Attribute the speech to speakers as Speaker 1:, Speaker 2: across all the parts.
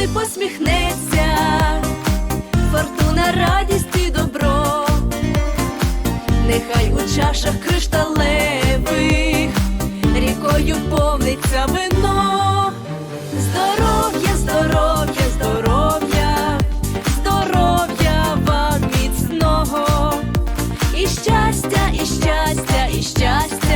Speaker 1: завжди посміхнеться, фортуна, радість і добро, нехай у чашах кришталевих, рікою повниться вино, здоров'я, здоров'я, здоров'я, здоров'я вам міцного, і щастя, і щастя, і щастя.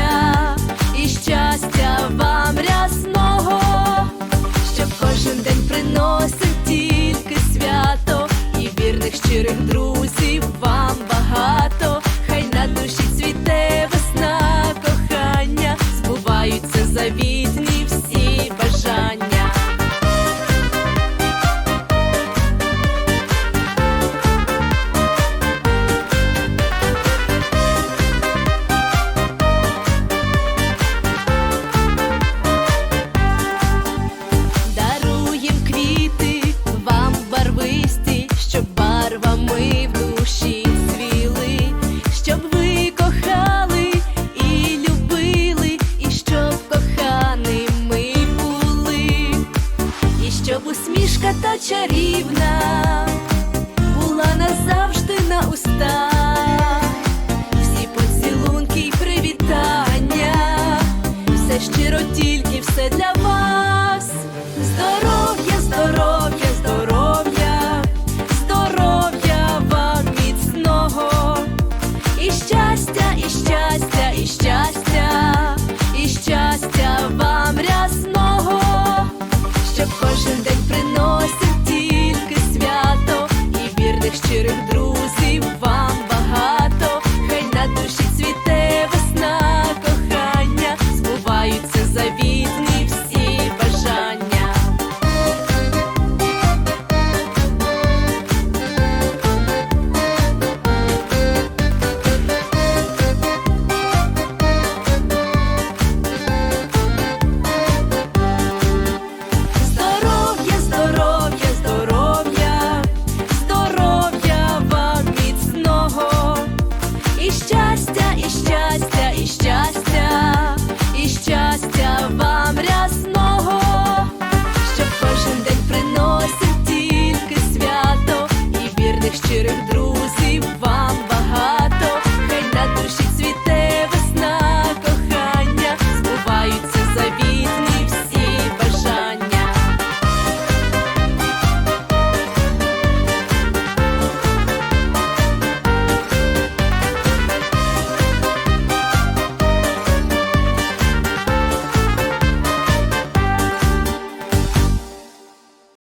Speaker 1: усмішка та чарівна була назавжди на устах.